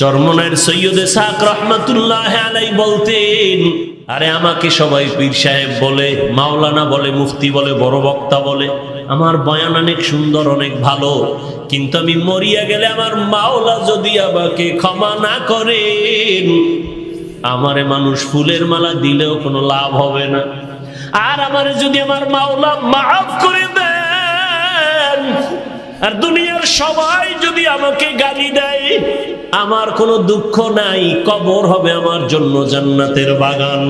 চরমনের সৈয়দে সাক রহমতুল্লাহ আলাই বলতেন, আরে আমাকে সবাই পীর সাহেব বলে, মাওলানা বলে, মুফতি বলে, বড় বক্তা বলে। আমার বয়ান অনেক সুন্দর, অনেক ভালো। কিন্তু আমি মরিয়া গেলে আমার মাওলা যদি আমাকে ক্ষমা না করেন, আমারে মানুষ ফুলের মালা দিলেও কোনো লাভ হবে না। আর আমারে যদি আমার মাওলা মাফ করে দেন আর দুনিয়ার সবাই যদি আমাকে গালি দেয়, আমার কোনো দুঃখ নাই, কবর হবে আমার জন্য জান্নাতের বাগান।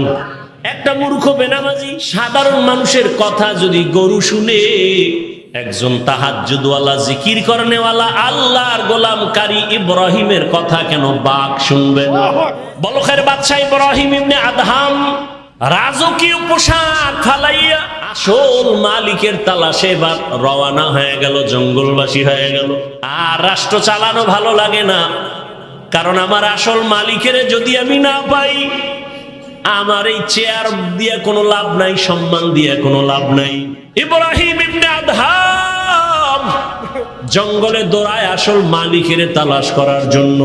একটা মূর্খ বেনামাজি, সাধারণ মানুষের কথা যদি গরু শুনে, একজন তাহাজ্জুদওয়ালা, জিকির করনেওয়ালা, আল্লাহর গোলামকারী ইব্রাহিমের কথা কেন বাঘ শুনবে না? বলখের বাদশাহ ইব্রাহিম ইবনে আদহাম রাজকীয় পোশাক ফালাইয়া আসল মালিকের তালাশে এবার রওয়ানা হয়ে গেল, জঙ্গলবাসী হয়ে গেল। আর রাষ্ট্র চালানো ভালো লাগে না, কারণ আমার আসল মালিকের যদি আমি না পাই, আমার এই চেয়ার দিয়ে কোনো লাভ নাই, সম্মান দিয়ে কোনো লাভ নাই। ইব্রাহিম ইবনে আদহাম জঙ্গলে দৌড়ায় আসল মালিকের তালাশ করার জন্য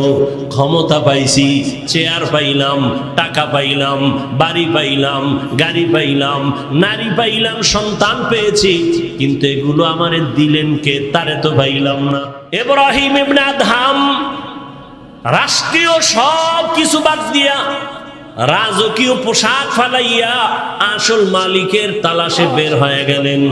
ক্ষমতা পাইছি, চেয়ার পাইলাম, টাকা পাইলাম, বাড়ি পাইলাম, গাড়ি পাইলাম, নারী পাইলাম, সন্তান পেয়েছি, কিন্তু এগুলো আমারে দিলেন কে? তারে তো পাইলাম না। ইব্রাহিম ইবনে আদহাম রাষ্ট্রীয় সব কিছু বাদ দিয়া রাজকীয় পোশাক ফালাইয়া আসল মালিকের তালাশে বের হয়ে গেলেন।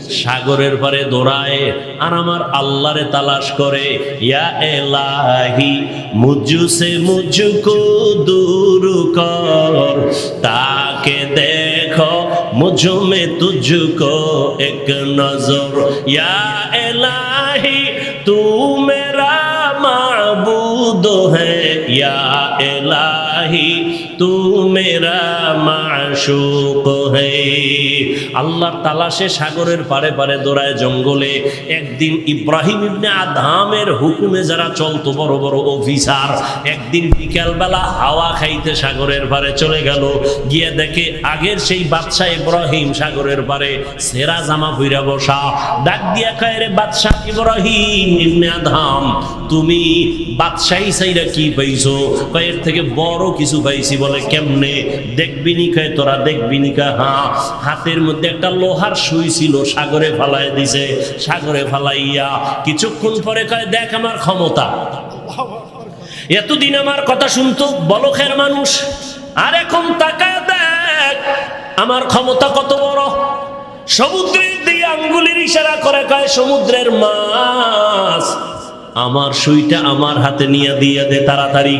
সাগরের পারে দৌড়ায় আর আমার আল্লাহরে তালাশ করে, ইয়া এলাহি, মুজুসে মুজুকু দূর কর। তাকে দেখো মুজুমে তুজুকো এক নজর। ইয়া এলাহি, তু মেরা মাবুদ হে। ইয়া এলাহি তু মেরা মাশুক হে। আল্লাহর তালাশে সাগরের পারে পারে দোড়ায় জঙ্গলে একদিন ইব্রাহিম ইবনে আধামের হুকুমে যারা চলতো বড় বড় অফিসার, একদিন বিকালবেলা হাওয়া খাইতে সাগরের পারে চলে গেল। গিয়ে দেখে আগের সেই বাদশাহ ইব্রাহিম সাগরের পারে সেরা জামা ফুইরা বসা। ডাক দিয়া খায় রে বাদশাহ ইব্রাহিম ইবনে আধাম তুমি বাদশাহী সাইরা কি পাইছো? কয়ের থেকে বড় কিছু পাইছি বলে, কেমনে? দেখবি নি কয় তোরা দেখবি নি কয় হ্যাঁ হাতের মধ্যে একটা লোহার সুই ছিল, সাগরে ফালাই দিছে। সাগরে ফালাইয়া কিছুক্ষণ পরে কয়, দেখ আমার ক্ষমতা। এতদিন আমার কথা শুনতো বলখের মানুষ। আর এখন তাকায় দেখ, আমার ক্ষমতা কত বড়। সমুদ্রের দিয়ে আঙ্গুলের ইশারা করে কয়, সমুদ্রের মাছ, আমার সুইটা আমার হাতে নিয়ে দিয়ে দে তাড়াতাড়ি।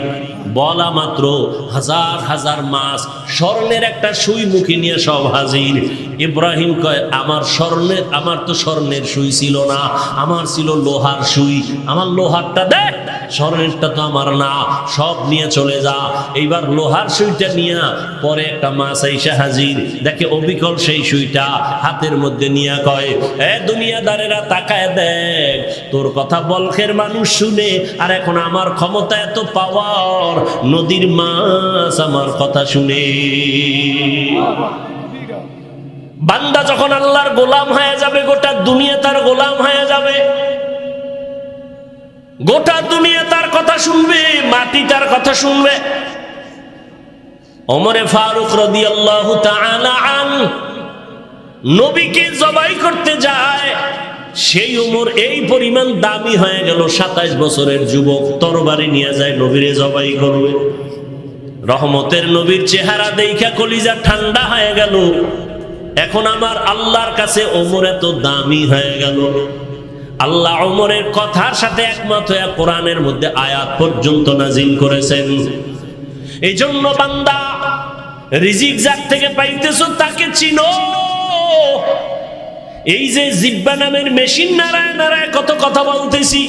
বলা মাত্র হাজার হাজার মাস স্বর্ণের একটা সুই মুখে নিয়ে সব হাজির। ইব্রাহিম কয়, আমার স্বর্ণের, আমার তো স্বর্ণের সুই ছিল না, আমার ছিল লোহার সুই। আমার লোহারটা দেখ স্বর্ণেরটা তো আমার না, সব নিয়ে চলে যা। এইবার লোহার সুইটা নিয়ে পরে একটা মাছ আইসা হাজির। দেখে অবিকল সেই সুইটা হাতের মধ্যে নিয়ে কয়, এ দুনিয়াদারেরা, তাকায় দেখ, তোর কথা বলখের মানুষ শুনে, আর এখন আমার ক্ষমতা এত পাওয়ার, নদীর মাছ আমার কথা শুনে। বান্দা যখন আল্লাহর গোলাম হয়ে যাবে, গোটা দুনিয়া তার গোলাম হয়ে যাবে। গোটা দুনিয়া তার কথা শুনবে, মাটি তার কথা শুনবে। অমরে ফারুক রদি আল্লাহ আন, নবীকে জবাই করতে যায়, সেই উমর এই পরিমাণ দামি হয়ে গেল সাতাইশ বছরের যুবক, তরবারি নিয়ে যায়, নবীরে জবাই করবে। রহমতের নবীর চেহারা দেখা কলিজা ঠান্ডা হয়ে গেল। এখন আমার আল্লাহর কাছে ওমর এত দামি হয়ে গেল। আল্লাহ ওমরের কথার সাথে একমত হয়ে কোরআনের মধ্যে আয়াত পর্যন্ত নাজিল করেছেন। এই জন্য বান্দা রিজিক যার থেকে পাইতেছ তাকে চিনো। এই যে জিব্বা নামের মেশিন নাড়ায় নাড়ায় কত কথা বলতেছি,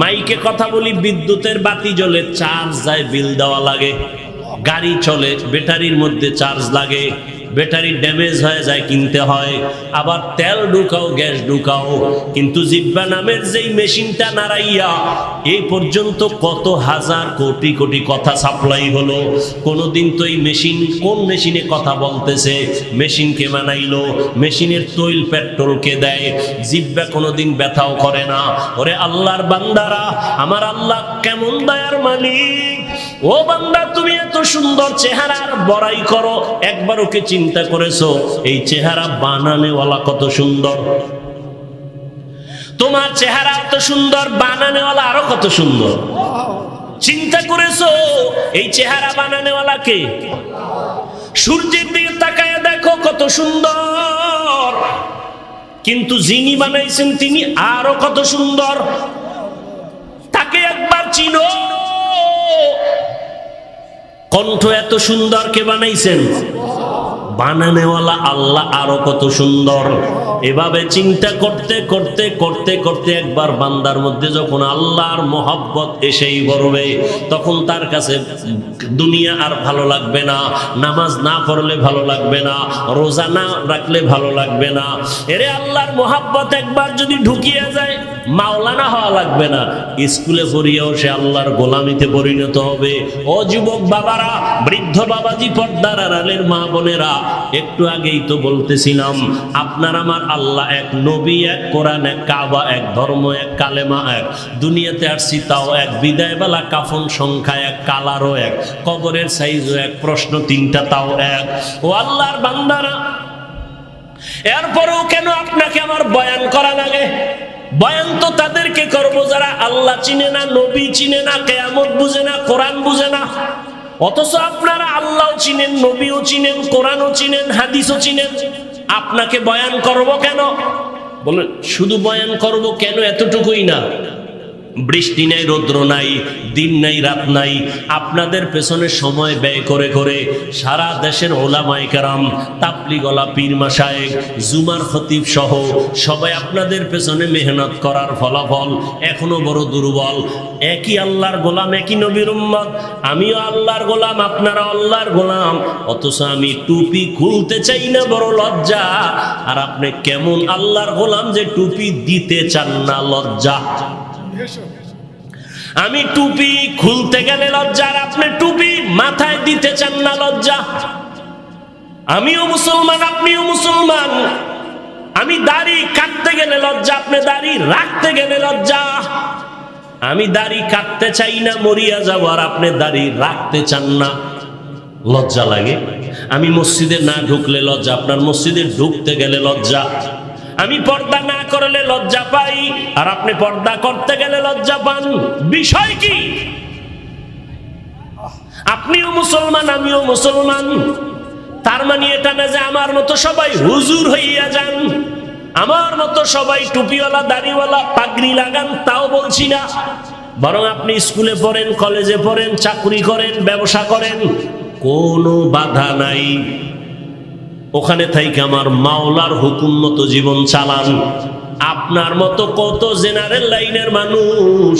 মাইকে কথা বলি, বিদ্যুতের বাতি জ্বলে চার্জ যায়, বিল দেওয়া লাগে, গাড়ি চলে, ব্যাটারির মধ্যে চার্জ লাগে। ব্যাটারি ড্যামেজ হয়ে যায়, কিনতে হয়। আবার তেল ঢুকাও, গ্যাস ঢুকাও। কিন্তু জিব্বা নামের যেই মেশিনটা নাড়াইয়া, এই পর্যন্ত কত হাজার কোটি কোটি কথা সাপ্লাই হলো। কোনোদিন তো এই মেশিন কোন মেশিনে কথা বলতেছে? মেশিনকে বানাইলো, মেশিনের তৈল পেট্রোলকে দেয়। জিব্বা কোনোদিন ব্যথাও করে না। ওরে আল্লাহর বান্দারা, আমার আল্লাহ কেমন দয়ার মালিক? ও বান্দা, তুমি এত সুন্দর চেহারার বড়াই করো, একবার ওকে চিন্তা করেছ, এই চেহারা বানানেওয়ালা কত সুন্দর? তোমার চেহারা এত সুন্দর, বানানেওয়ালা আরও কত সুন্দর? চিন্তা করেছ, এই চেহারা বানানেওয়ালা কে? সূর্যের দিকে তাকায় দেখো কত সুন্দর। কিন্তু যিনি বানাইছেন তিনি আরও কত সুন্দর। তাকে একবার চিনো। কণ্ঠ এত সুন্দর, কে বানাইছেন? বানানেওয়ালা আল্লাহ আরও কত সুন্দর। এভাবে চিন্তা করতে করতে করতে করতে একবার বান্দার মধ্যে যখন আল্লাহর মোহাব্বত এসেই বড়বে তখন তার কাছে দুনিয়া আর ভালো লাগবে না, নামাজ না পড়লে ভালো লাগবে না, রোজা না রাখলে ভালো লাগবে না। এরে আল্লাহর মোহাব্বত একবার যদি ঢুকিয়ে যায় মাওলানা হওয়া লাগবে না। স্কুলে পড়িয়েও সে আল্লাহর গোলামিতে পরিণত হবে। ও যুবক বাবারা, বৃদ্ধ বাবাজি, পর্দার আড়ালের মা বোনেরা, একটু আগেই তো বলতেছিলাম, আপনার আমার আল্লাহ এক নবী, এক কোরআন, এক কাবা, এক ধর্ম, এক কালেমা, এক দুনিয়াতে আসছি তাও এক বিদায়বেলা, কাফন সংখ্যা এক, কালারও এক, কবরের সাইজও এক, প্রশ্ন তিনটা তাও এক। ও আল্লাহর বান্দারা, এরপরেও কেন আপনাকে আমার বয়ান করা লাগে? বয়ান তো তাদেরকে করব যারা আল্লাহ চিনে না, নবী চিনে না, কেয়ামত বুঝে না, কোরআন বুঝে না। অথচ আপনারা আল্লাহ চিনেন, নবীও চিনেন, কোরআনও চিনেন, হাদিসও চিনেন। আপনাকে বয়ান করব কেন? বলেন, শুধু বয়ান করব কেন? এতটুকুই না। বৃষ্টি নাই, রৌদ্র নাই, দিন নাই, রাত নাই। আপনাদের পেছনে সময় ব্যয় করে করে সারা দেশের ওলামাই কারাম তাপলি গলা পীর মাসায়েক জুমার খতিব সহ সবাই আপনাদের পেছনে মেহনত করার ফলাফল এখনও বড় দুর্বল। একই আল্লাহর গোলাম, একই নবীর উম্মত। আমিও আল্লাহর গোলাম আপনারা আল্লাহর গোলাম। অথচ আমি টুপি খুলতে চাই না, বড় লজ্জা। আর আপনি কেমন আল্লাহর গোলাম যে টুপি দিতে চান না, লজ্জা। আমি টুপি খুলতে গেলে লজ্জা আর আপনি টুপি মাথায় দিতে চান না লজ্জা। আমিও মুসলমান, আপনিও মুসলমান। আমি দাড়ি কাটতে গেলে লজ্জা, আপনি দাড়ি রাখতে গেলে লজ্জা। আমি দাড়ি কাটতে চাই না, মরিয়া যাব আর আপনি দাড়ি রাখতে চান না। লজ্জা লাগে। আমি মসজিদে না ঢুকলে লজ্জা, আপনার মসজিদে ঢুকতে গেলে লজ্জা। আমি পর্দা না করলে লজ্জা পাই, আর আপনি পর্দা করতে গেলে লজ্জা পান। বিষয় কি? আপনিও মুসলমান, আমিও মুসলমান। তার মানে এটা না যে আমার মতো সবাই হুজুর হইয়া যান, আমার মতো সবাই টুপিওয়ালা, দাড়িওয়ালা, পাগড়ি লাগান, তাও বলছি না। বরং আপনি স্কুলে পড়েন, কলেজে পড়েন, চাকরি করেন, ব্যবসা করেন, কোনো বাধা নাই। ওখানে থাইকে আমার মাওলার হুকুম মতো জীবন চালান। আপনার মতো কত জেনারেল লাইনের মানুষ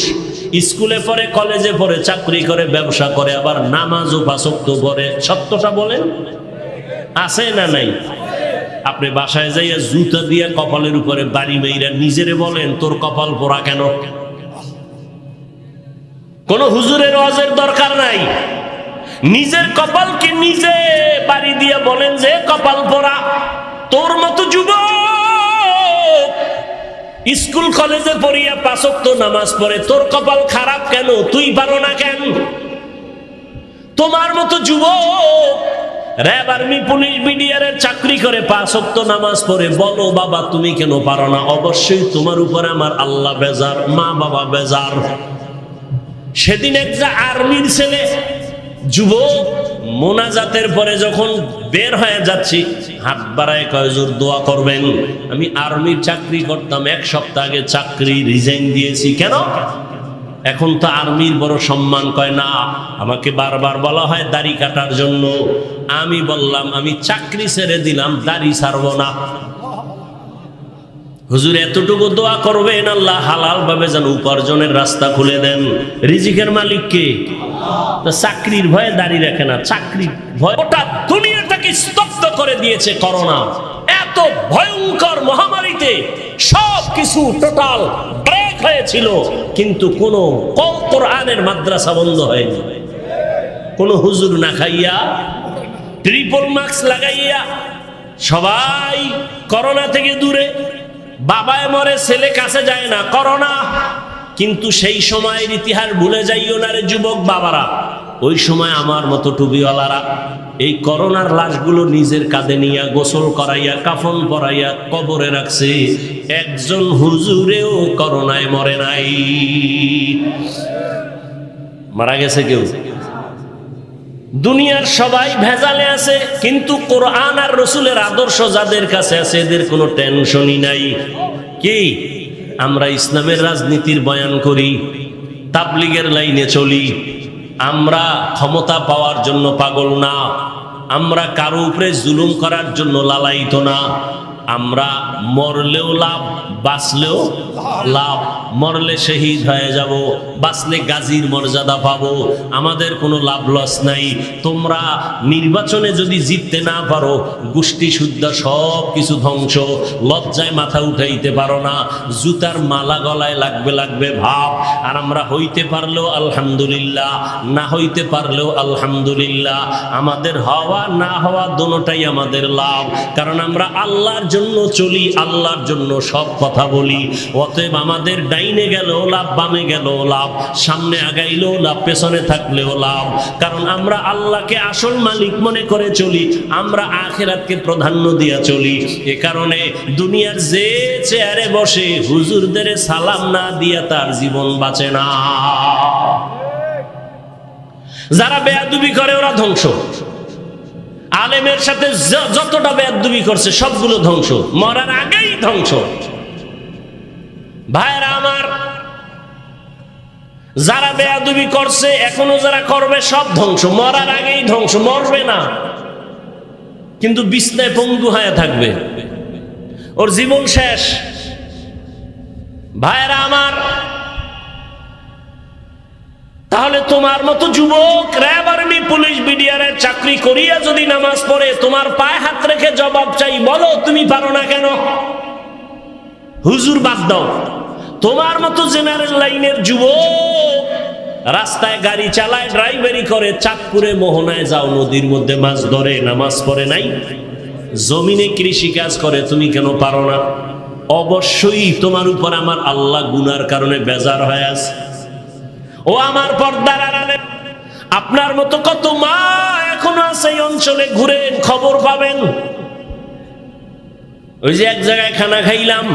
স্কুলে পড়ে, কলেজে পড়ে, চাকরি করে, ব্যবসা করে, আবার নামাজও পাশক্ত করে সত্যটা বলেন? আছে না নাই? আপনি বাসায় যাইয়া জুতা দিয়া কপালের উপরে বাড়ি মেয়েরা নিজেরে বলেন, তোর কপাল পোড়া কেন? কোন হুজুরের ওয়াজের দরকার নাই। নিজের কপালকে নিজে বাড়ি দিয়ে বলেন যে, কপাল পরা, তোর মতো যুব স্কুল, কলেজে পড়িয়া পাশক তো নামাজ পড়ে, তোর কপাল খারাপ কেন? তুই পারো না কেন? তোমার মতো যুব র্যাব আর্মি, পুলিশ মিডিয়ারের চাকরি করে পাঁচক তো নামাজ পড়ে, বলো বাবা, তুমি কেন পারো না? অবশ্যই তোমার উপরে আমার আল্লাহ বেজার, মা বাবা বেজার। সেদিন একটা আর্মির ছেলে যুবক, মোনাজাতের পরে যখন বের হয়ে যাচ্ছি, হাত বাড়ায় কয়জোর দোয়া করবেন? আমি আর্মির চাকরি করতাম, এক সপ্তাহ আগে চাকরি রিজাইন দিয়েছি। কেন? এখন তো আর্মির বড় সম্মান কয়, না, আমাকে বারবার বলা হয় দাড়ি কাটার জন্য। আমি বললাম, আমি চাকরি ছেড়ে দিলাম, দাড়ি ছাড়বো না। হুজুর, এতটুকু দোয়া করবেন, আল্লাহ হালাল ভাবে যেন উপার্জনের রাস্তা খুলে দেন। রিজিকের মালিক কে? চাকরির ভয়ে দাঁড়িয়ে রাখে না। চাকরি ভয় ওটা দুনিয়াটাকে স্তব্ধ করে দিয়েছে করোনা। এত ভয়ঙ্কর মহামারীতে সব কিছু টোটাল ব্রেক হয়েছিল, কিন্তু কোনো কল কোরআনের মাদ্রাসা বন্ধ হয়নি। কোনো হুজুর না খাইয়া ট্রিপল মাস্ক লাগাইয়া, সবাই করোনা থেকে দূরে। বাবায় মরে ছেলে কাছে যায় না করোনা কিন্তু সেই সময়ের ইতিহাস ভুলে যাইও না রে যুবক বাবারা। ওই সময় আমার মতো টুবিওয়ালারা এই করোনার লাশগুলো নিজের কাঁধে নিয়ে গোসল করাইয়া, কাফন পরাইয়া কবরে রাখছে। একজন হুজুরেও করোনায় মরে নাই। মারা গেছে কেউ? দুনিয়ার সবাই ভেজালে আছে, কিন্তু কোরআন আর রসুলের আদর্শ যাদের কাছে আছে, এদের কোনো টেনশনই নাই। কি? আমরা ইসলামের রাজনীতির বয়ান করি, তাবলিগের লাইনে চলি। আমরা ক্ষমতা পাওয়ার জন্য পাগল না। আমরা কারও উপরে জুলুম করার জন্য লালায়িত না। আমরা মরলেও লাভ, বাঁচলেও লাভ। মরলে শহীদ হয়ে যাব, বাঁচলে গাজীর মর্যাদা পাবো। আমাদের কোনো লাভ লস নাই। তোমরা নির্বাচনে যদি জিততে না পারো, গোষ্ঠী শুদ্ধ সব কিছু ধ্বংস। লজ্জায় মাথা উঠাইতে পারো না। জুতার মালা গলায় লাগবে লাগবে ভাব। আর আমরা হইতে পারলেও আলহামদুলিল্লাহ, না হইতে পারলেও আলহামদুলিল্লাহ। আমাদের হওয়া, না হওয়া দোনোটাই আমাদের লাভ। কারণ আমরা আল্লাহর জন্য চলি, আল্লাহর জন্য সব কথা বলি। অতএব আমাদের ডাইনে গেলেও লাভ, বামে গেলেও লাভ, সামনে আগাইলেও লাভ, পেছনে থাকলেও লাভ। কারণ আমরা আল্লাহকে আসল মালিক মনে করে চলি, আমরা আখেরাতকে প্রাধান্য দিয়া চলি। এ কারণে দুনিয়ার যে চেয়ারে বসে হুজুরদের সালাম না দিয়া তার জীবন বাঁচে না। যারা বেয়াদুবি করে ওরা ধ্বংস। আলেমের সাথে যতটা বেয়াদুবি করছে, সবগুলো ধ্বংস। মরার আগেই ধ্বংস। ভাইরা আমার, যারা বেয়াদুবি করছে, এখনও যারা করবে, সব ধ্বংস। মরার আগেই ধ্বংস, মরবে না। কিন্তু বিছনায় পঙ্গু হয়ে থাকবে। ওর জীবন শেষ। ভাইরা আমার তাহলে তোমার মতো যুবক, র্যাব আর্মি, পুলিশ বিডিআরের চাকরি করিয়া যদি নামাজ পড়ে, তোমার পায়ে হাত রেখে জবাব চাই, বলো, তুমি পারো না কেন? হুজুর বাদ দাও। তোমার মতো জেনারেল লাইনের যুবক, রাস্তায় গাড়ি চালায়, ড্রাইভারি করে, চাঁদপুরে, মোহনায় যাও, নদীর মধ্যে মাছ ধরে, নামাজ পড়ে নাই। জমিনে কৃষি কাজ করে, তুমি কেন পারো না? অবশ্যই তোমার উপর আমার আল্লাহ গুনার কারণে বেজার হয়ে আছে। ও আমার পর্দার আড়ালে। আপনার মতো কত মা এখনও আছে এই অঞ্চলে, ঘুরেন, খবর পাবেন। ওই যে এক জায়গায় খানা খাইলাম।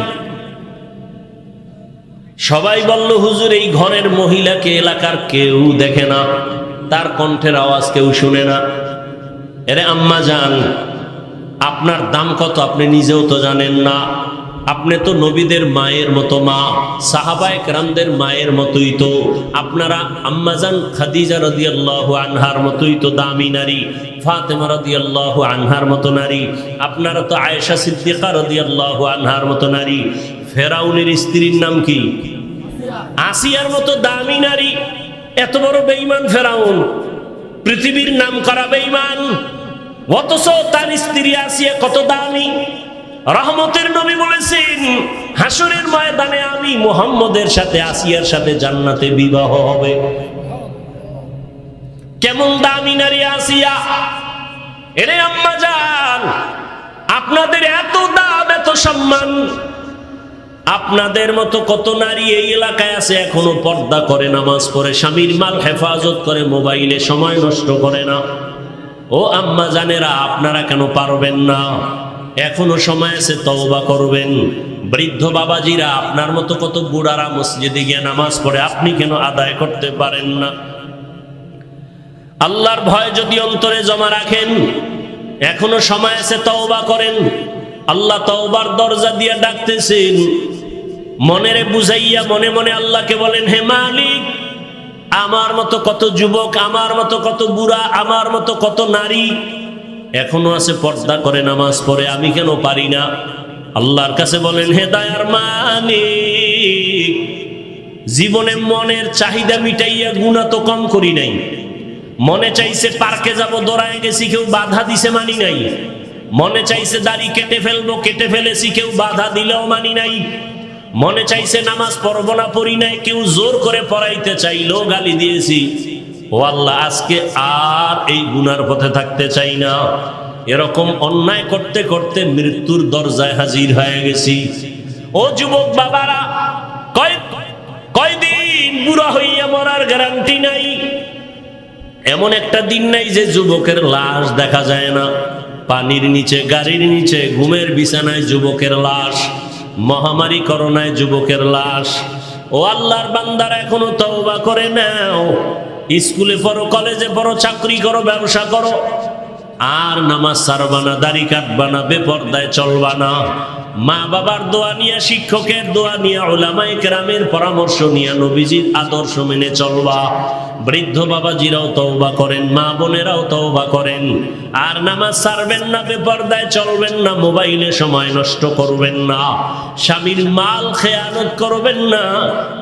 সবাই বলল, হুজুর, এই ঘরের মহিলাকে এলাকার কেউ দেখে না। তার কণ্ঠের আওয়াজ কেউ শুনে না। এরে আম্মা যান আপনার দাম কত? আপনি নিজেও তো জানেন না। আপনি তো নবীদের মায়ের মতো মা, সাহাবায়ে কেরামদের মায়ের মতোই তো। আপনারা আম্মাজান খাদিজা রাদিয়াল্লাহু আনহার মতোই তো দামি নারী, ফাতেমা রাদিয়াল্লাহু আনহার মতো নারী। আপনারা তো আয়েশা সিদ্দিকা রাদিয়াল্লাহু আনহার মতো নারী। ফেরাউনের স্ত্রীর নাম কি? আসিয়ার মতো দামি নারী। এত বড় বেঈমান ফেরাউন। পৃথিবীর নাম করা বেঈমান। অথচ তার স্ত্রী আসিয়া কত দামি? রহমতের নবী বলেছেন, হাসরের ময়দানে আমি মোহাম্মদের সাথে, আসিয়ার সাথে জান্নাতে বিবাহ হবে। কেমন দামি নারী আসিয়া। এরে আম্মা যান আপনাদের এত দাম, এত সম্মান। আপনাদের মতো কত নারী এই এলাকায় আছে, এখনও পর্দা করে, নামাজ পড়ে, স্বামীর মাল হেফাজত করে, মোবাইলে সময় নষ্ট করে না। ও আম্মা জানেরা, আপনারা কেন পারবেন না? এখনও সময় আছে, তওবা করবেন। বৃদ্ধ বাবাজিরা আপনার মতো কত বুড়ারা মসজিদে গিয়ে নামাজ পড়ে, আপনি কেন আদায় করতে পারেন না? আল্লাহর ভয় যদি অন্তরে জমা রাখেন, এখনও সময় আছে, তওবা করেন। আল্লাহ তওবার দরজা দিয়ে ডাকতেছেন। মনেরে বুঝাইয়া মনে মনে আল্লাহকে বলেন, হে মালিক, আমার মতো কত যুবক, আমার মতো কত বুড়া, আমার মতো কত নারী এখনও আছে, পর্দা করে নামাজ পড়ে, আমি কেন পারি না? আল্লাহর কাছে বলেন, হে দায়ার মালিক, জীবনে মনের চাহিদা মিটাইয়া গুণা তো কম করি নাই। মনে চাইছে পার্কে যাব দৌড়ায় গেছি, কেউ বাধা দিছে মানি নাই। মনে চাইছে দাড়ি কেটে ফেলব, কেটে ফেলেছি, কেউ বাধা দিলেও মানি নাই। মনে চাইছে নামাজ পড়ব না, পড়ি নাই, কেউ জোর করে পড়াইতে চাইলেও গালি দিয়েছি। ও আল্লাহ, আজকে আর এই গুনার পথে থাকতে চাই না। এরকম অন্যায় করতে করতে মৃত্যুর দরজায় হাজির হয়ে গেছি। ও যুবক বাবারা, কয় কয়দিন বুড়া হইয়া মরার গ্যারান্টি নাই? এমন একটা দিন নাই যে যুবকের লাশ দেখা যায় না। পানির নিচে, গাড়ির নিচে, ঘুমের বিছানায় যুবকের লাশ, মহামারী করোনায় যুবকের লাশ। ও আল্লাহর বান্দার এখনও তওবা করে নাও। স্কুলে পড়ো, কলেজে পড়ো, চাকরি করো, ব্যবসা করো। আর নামাজ সারবানা দাড়ি কাটবানা বেপর্দায় চলবানা মা বাবার দোয়া নিয়ে, শিক্ষকের দোয়া নিয়ে, ওলামায় গ্রামের পরামর্শ নিয়ে, নবীজির আদর্শ মেনে চলবা। বৃদ্ধ বাবাজিরাও তওবা করেন, মা বোনেরাও তওবা করেন। আর নামাজ সারবেন না, বেপর্দায় চলবেন না, মোবাইলে সময় নষ্ট করবেন না। স্বামীর মাল খেয়ানত করবেন না,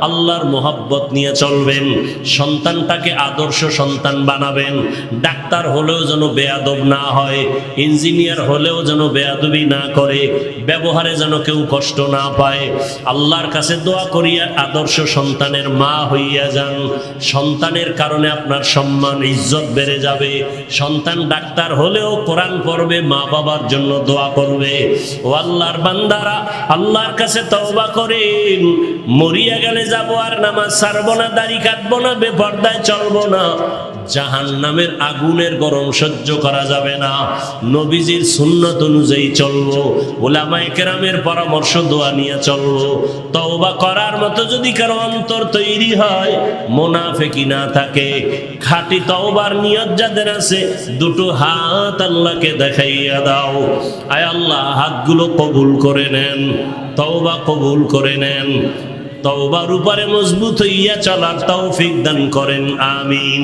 আল্লাহর মোহাব্বত নিয়ে চলবেন। সন্তানটাকে আদর্শ সন্তান বানাবেন। ডাক্তার হলেও যেন বেয়াদব না হয়, ইঞ্জিনিয়ার হলেও যেন বেয়াদবি না করে, ব্যবহারে যেন কেউ কষ্ট না পায়। আল্লাহর কাছে দোয়া করিয়া আদর্শ সন্তানের মা হইয়া যান। সন্তানের কারণে আপনার সম্মান, ইজ্জত বেড়ে যাবে। সন্তান ডাক্তার হলেও কোরআন পড়বে, মা বাবার জন্য দোয়া করবে। ও আল্লাহর বান্দারা, আল্লাহর কাছে তওবা করেন। মরিয়া গেলে যাব আর নামাজ সারবো না, দাড়ি কাটবো না, বেপর্দায় চলবো না। জাহান নামের আগুনের গরম সহ্য করা যাবে না। নবীজির সুন্নত অনুযায়ী চলবো, ওলামায়ে কেরামের পরামর্শ দোয়া নিয়ে চলবো। তওবা করার মতো যদি কারও অন্তর তৈরি হয় মোনাফেকি না থাকে। খাঁটি তওবার নিয়ত যাদের আছে, দুটো হাত আল্লাহকে দেখাইয়া দাও। আয় আল্লাহ, হাতগুলো কবুল করে নেন, তওবা কবুল করে নেন। তওবার উপরে মজবুত হইয়া চলার তৌফিক দান করেন, আমিন।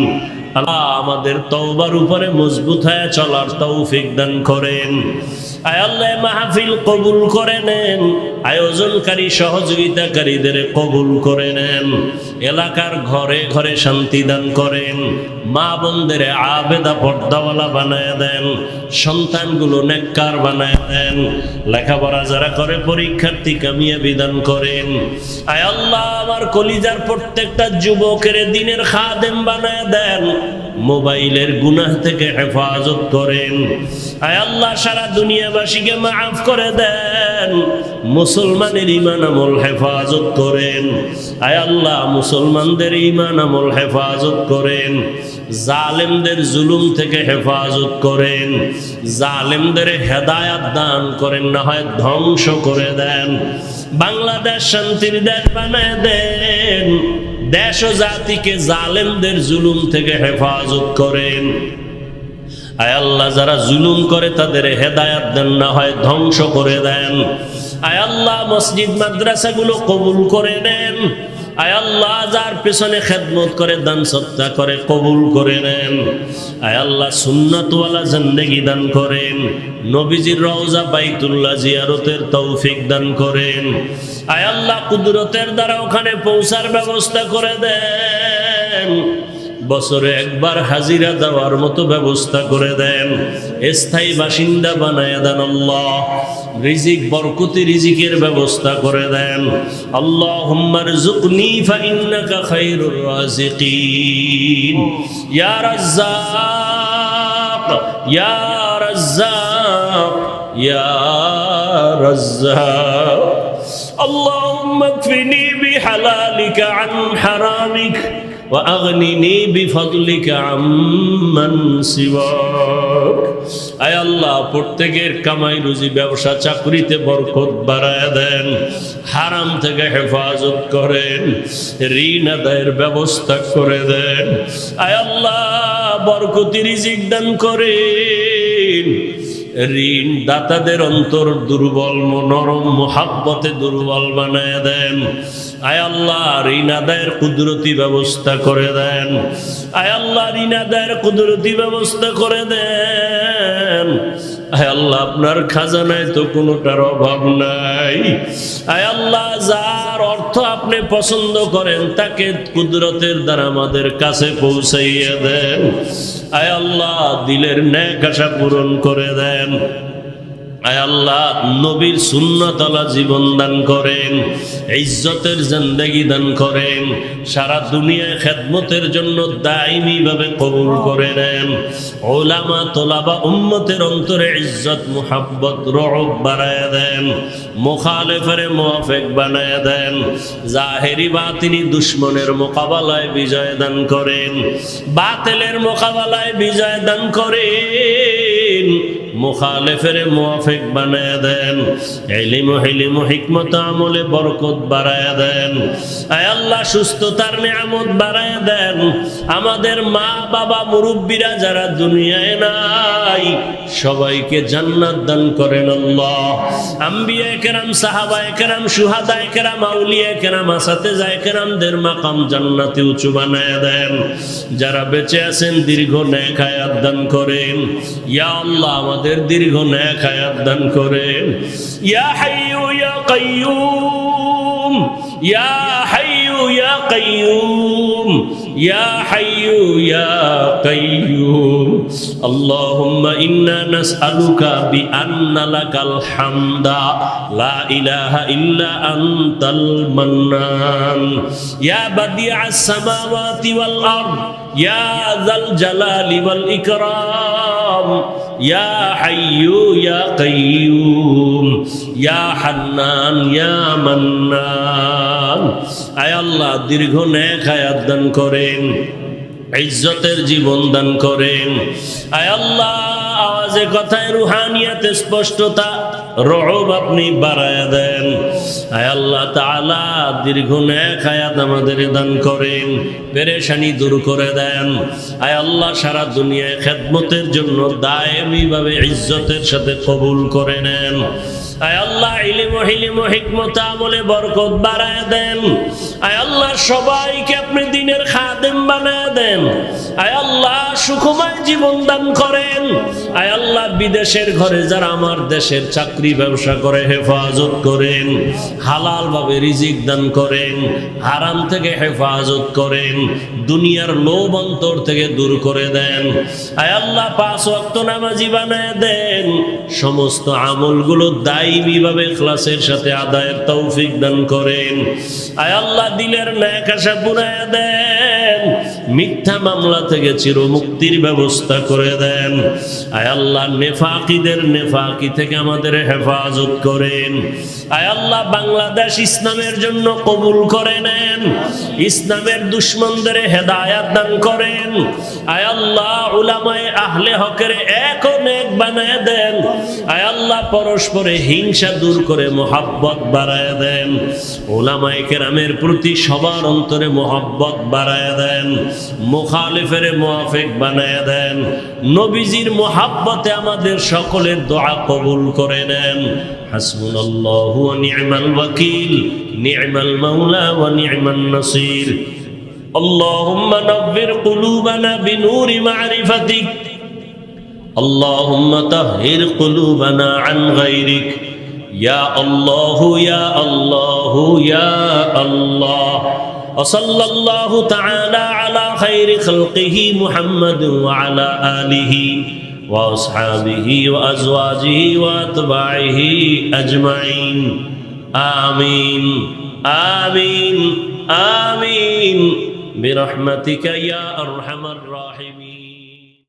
আল্লাহ আমাদের তওবার উপরে মজবুত হয়ে চলার তৌফিক দান করেন। আয় আল্লাহ মাহফিল কবুল করে নেন। আয়োজনকারী, সহযোগিতাকারীদের কবুল করে নেন। এলাকার ঘরে ঘরে শান্তি দান করেন। মা বোনদের আবেদা পর্দাওয়ালা বানায় দেন। সন্তানগুলো নেককার বানায় দেন। লেখাপড়া যারা করে, পরীক্ষার্থী কামিয়ে বিধান করেন। আয় আল্লাহ, আমার কলিজার প্রত্যেকটা যুবকের দিনের খাদেম বানায় দেন। মোবাইলের গুনাহ থেকে হেফাজত করেন। আয় আল্লাহ, সারা দুনিয়াবাসীকে মাফ করে দেন। মুসলমানের ইমান আমল হেফাজত করেন। আয় আল্লাহ, মুসলমানদের ইমান আমল হেফাজত করেন। জালেমদের জুলুম থেকে হেফাজত করেন। জালেমদের হেদায়াত দান করেন, না হয় ধ্বংস করে দেন। বাংলাদেশ শান্তির দেশ বানায় দেন। দেশ ও জাতিকে জালেমদের জুলুম থেকে হেফাজত করেন। আয় আল্লাহ, যারা জুলুম করে তাদের হেদায়াত দেন, না হয় ধ্বংস করে দেন। আয় আল্লাহ, মসজিদ, মাদ্রাসাগুলো কবুল করে নেন। আয় আল্লাহ, যার পেছনে খেদমত করে, দান সত্তা করে, কবুল করে নেন। আয় আল্লাহ, সুন্নাতওয়ালা জিন্দেগি দান করেন। নবীজির রওজা বাইতুল্লাহ জিয়ারতের তৌফিক দান করেন। আয় আল্লাহ, কুদরতের দ্বারা ওখানে পৌঁছার ব্যবস্থা করে দেন। বছরে একবার হাজিরা দেওয়ার মতো ব্যবস্থা করে দেন স্থায়ী বাসিন্দা বানায় দেন আল্লাহ রিজিক বরকতি রিজিকের ব্যবস্থা করে দেন আল্লাহ হুম্মার জুকনি ফাইন্নাকা খাইরুর রাজিকিন ইয়া রাজ্জাক ইয়া রাজ্জাক ইয়া রাজ্জাক اللهم اكفني بحلالك عن حرامك وأغنني بفضلك عمن سواك আয় আল্লাহ প্রত্যেকের কামাই রুজি ব্যবসা চাকরিতে বরকত বাড়ায় দেন হারাম থেকে হেফাজত করেন ঋণ আদায়ের ব্যবস্থা করে দেন আয় আল্লাহ বরকতি রিজিক দান করেন ঋণ দাতাদের অন্তর দুর্বল নরম মোহাব্বতে দুর্বল বানায় দেন আয় আল্লাহ ঋণ আদায়ের কুদরতি ব্যবস্থা করে দেন। আয় আল্লাহ ঋণ আদায়ের কুদরতি ব্যবস্থা করে দেন। আয় আল্লাহ, আপনার খাজানায় তো কোনোটার অভাব নাই। আয় আল্লাহ, যার অর্থ আপনি পছন্দ করেন, তাকে কুদরতের দ্বারা আমাদের কাছে পৌঁছাইয়া দেন। আয় আল্লাহ, দিলের ন্যাক আশা পূরণ করে দেন। আল্লাহ, নবীর সুন্নতলা জীবন দান করেন, ইজ্জতের জিন্দেগি দান করেন, সারা দুনিয়ায় খেদমতের জন্য দায়মি ভাবে কবুল করে নেন। ওলামা, তোলাবা উম্মতের অন্তরে ইজ্জত, মুহাব্বত, রব বাড়ায় দেন, মুখালেফের মুআফেক বানায় দেন, জাহেরি বাতিনি দুশ্মনের মোকাবেলায় বিজয় দান করেন, বাতিলের মোকাবেলায় বিজয় দান করেন। মুখালেফের মুআফিক বানায় দেন। ইলম হিলিম হিকমত আমলে বরকত বাড়ায় দেন। আয় আল্লাহ, সুস্থতার নিয়ামত বাড়ায় দেন। আমাদের মা, বাবা, মুরব্বীরা যারা দুনিয়ায় নাই, সবাইকে জান্নাত দান করেন আল্লাহ। আম্বিয়া কেরাম সাহাবা কেরাম সুহাদা কেরাম আউলিয়া কেরাম আসাতে যায় কেরামদের মাকাম জান্নাতে উঁচু বানায় দেন। যারা বেঁচে আছেন, দীর্ঘ ন্যায় হায়াত দান করেন। ইয়া আল্লাহ, আমাদের দীর্ঘ ন্যায় হায়াত দান করেন ইয়া হাইয়ু, ইয়া কাইয়ুম, ইয়া হাইয়ু, ইয়া কাইয়ুম, ইয়া হাইয়ু, ইয়া কাইয়ুম। আল্লাহুম্মা ইন্না নাসআলুকা বিআন্না লাকাল হামদা, লা ইলাহা ইল্লা আনতাল মান্নান। ইয়া বাদিআস সামাওয়াতি ওয়াল আরদ যাল জালালি ওয়াল ইকরাম, ইয়া হাইয়ু, ইয়া কাইয়ুম, ইয়া হান্নান, ইয়া মান্নান। আয় আল্লাহ, দীর্ঘ নেক হায়াত দান করেন, ইজ্জতের জীবন দান করেন। আয় আল্লাহ, আওয়াজে কথায় রুহানিয়াতে স্পষ্টতা রহব আপনি বাড়ায় দেন। আয় আল্লাহ তাআলা, দীর্ঘ হায়াত আমাদের দান করেন, পেরেশানি দূর করে দেন। আয় আল্লাহ, সারা দুনিয়ায় খেদমতের জন্য দায়মি ভাবে ইজ্জতের সাথে কবুল করে নেন। সবাইকে আপনি দিনের খাদেম বানায় দেন। আয় আল্লাহ সুখময় জীবন দান করেন। আয় আল্লাহ, বিদেশের ঘরে যারা আমার দেশের চাকরি ব্যবসা করে, হেফাজত করেন হালাল ভাবে রিজিক দান করেন, হারাম থেকে হেফাজত করেন, দুনিয়ার লোভ অন্তর থেকে দূর করে দেন। আয় আল্লাহ, পাঁচ ওয়াক্ত নামাজি বানায় দেন। সমস্ত আমলগুলো দায়ী ভাবে ক্লাসের সাথে আদায়ের তৌফিক দান করেন। আয় আল্লাহ, দিলের ন্যাক আশা দেন। মিথ্যা মামলা থেকে চিরমুক্তির ব্যবস্থা করে দেন। আয় আল্লাহ, নেফাকিদের নেফাকি থেকে আমাদের হেফাজত করেন। আয় আল্লাহ, বাংলাদেশ ইসলামের জন্য কবুল করে নেন। ইসলামের দুশ্মনদের হেদায়াত দান করেন। আয় আল্লাহ, উলামায়ে আহলে হকের এক অনেক বানায় দেন। আয় আল্লাহ, পরস্পরে হিংসা দূর করে মোহাব্বত বাড়ায় দেন। ওলামায়ে কেরামের প্রতি সবার অন্তরে মোহাব্বত বাড়ায় দেন। মুখালিফের মুআফিক বানায় দেন নবীজির মোহাব্বতে আমাদের সকলের দোয়া কবুল করে নেন হাসবুনাল্লাহু ওয়া নি'মাল ওয়াকিল নি'মাল মাওলা ওয়া নি'মান নাসির اللهم نور قلوبنا بنور معرفتك اللهم طهر قلوبنا عن غيرك يا الله يا الله يا الله وصلى الله تعالى على خير خلقه محمد وعلى آله وأصحابه وأزواجه وأتباعه أجمعين آمين آمين آمين برحمتك يا أرحم الراحمين